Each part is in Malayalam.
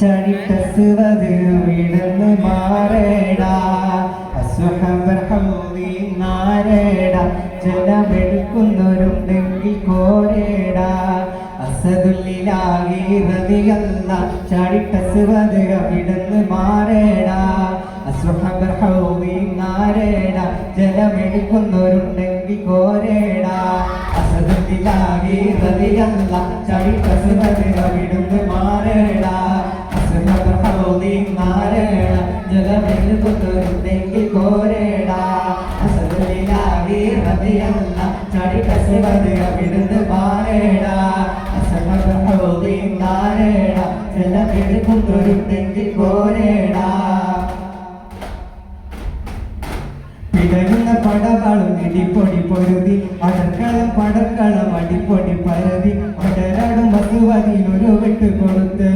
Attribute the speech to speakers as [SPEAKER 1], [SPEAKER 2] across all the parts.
[SPEAKER 1] ചടിക്കസുവത് വിടന്ന് മാറേടാ. നാരേടാ ജലമെടുക്കുന്നവരുണ്ടെങ്കിൽ കോരേടാ. അസദുല്ലിലാകി റതിയല്ല ചടിക്കസുവത് വിടന്ന് മാറേടാ നാരേടാ ജലമെടുക്കുന്നവരുണ്ടെങ്കിൽ കോരേടാ. അസദുല്ലിലാകി റതിയല്ല ചടിക്കസുവത് വിടുന്ന് മാറേടാ അസ്വഹബർ ഹൗദി നാരേടാ ജലമെടുക്കുന്നവരുണ്ടെങ്കിൽ കോരേടാ അസദുല്ലിലാകി റതിയല്ല ചടിക്കസുവത് വിടുന്ന് മാറേടാ അസ്വഹബർ ഹൗദി നാരേടാ ജലമെടുക്കുന്നവരുണ്ടെങ്കിൽ കോരേടാ പിടരുന്ന പടവാളും ഇടിപ്പൊടി പൊരുതി. അടക്കളം പടക്കളം അടിപ്പൊടി പരതി. അടരാടും വസുവതി ഒരു വിട്ട് കൊടുത്ത്.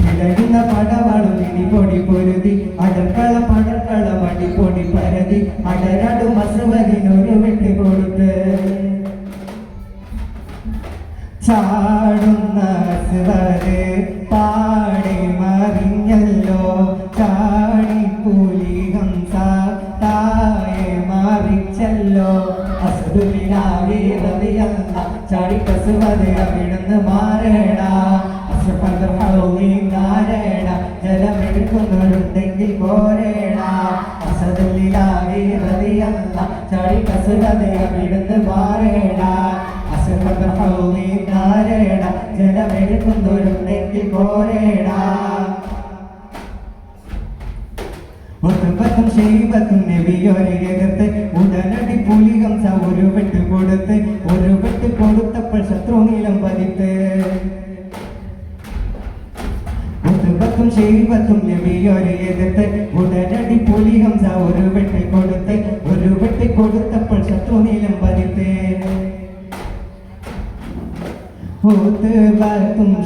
[SPEAKER 1] തികയുന്ന പടവാളും ഇടിപ്പൊടി പൊരുതി. അടക്കളം പടക്കളം അടിപ്പൊടി പരതി. അടരാടും വസുവതി ഒരു വിട്ട് കൊടുത്ത്. ചാടുന്ന സുവര് പാടി മാറിച്ചല്ലോ അസുദിലാവിയല്ല ചാടി കസുവത് അവിടുന്ന് ഹൗലി നാരേട ജലമെടുക്കുന്നവരുണ്ടെങ്കിൽ പോരേണ അസദിലാവിയല്ല ചാടി കസുവത് അവിടുന്ന് ഹൗലി നാരേട ജലമെടുക്കുന്നവരുണ്ടെങ്കിൽ കോരേടാ ഒട്ടുപത്തും ശൈവത്തും നബിയോരെ ശൈവത്തും നബിയോരെ എതിർത്ത്. ഉടനടി പുലികം സ ഒരു വെട്ട് കൊടുത്ത്. ഒരു വെട്ട് കൊടുത്തപ്പോൾ ശത്രു നീലം പതിത്ത്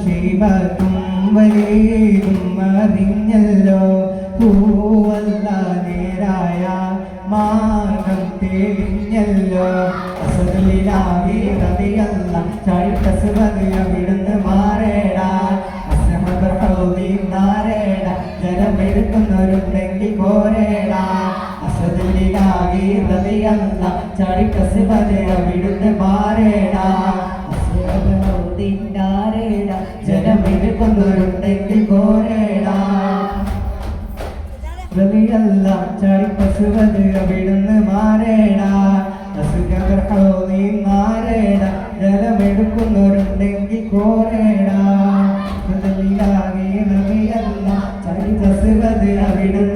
[SPEAKER 1] ശൈവത്തും വലേതും അറിഞ്ഞല്ലോ. പൂവല്ല നേരായ മാർഗം തെളിഞ്ഞല്ലോ അസുഖലിലാവി റതിയല്ല ചൈത്തസുവതി അവിടുന്ന് മാറേടാ അസദലിലാവി റതിയല്ല ചൈത്തസുവതി അവിടുന്ന് മാറേടാ ജലമെടുക്കുന്നവരുണ്ടെങ്കിൽ കോരേടാ പ്രതിയല്ല ചാടി പശുവത് അവിടുന്ന് മാറേടാ അസുഖർ ഹൗദി മാറേട. ജലമെടുക്കുന്നവരുണ്ടെങ്കിൽ കോരേടാ പശുവത് അവിടുന്ന് മാറേടാ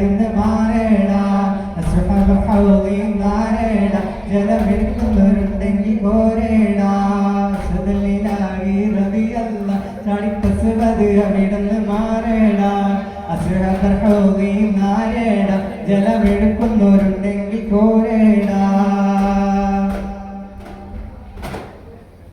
[SPEAKER 1] അവിടുന്ന് മാറേടാ. ഹൗദി മാറേട ജലമെടുക്കുന്നവരുണ്ടെങ്കിൽ പോരേടാ. സുതലിലാകി റതിയല്ല ചടിപ്പസുവത് അവിടുന്ന് മാറേടാ. അസുഹബർ ഹൗദി നാരേട ജലമെടുക്കുന്നവരുണ്ടെങ്കിൽ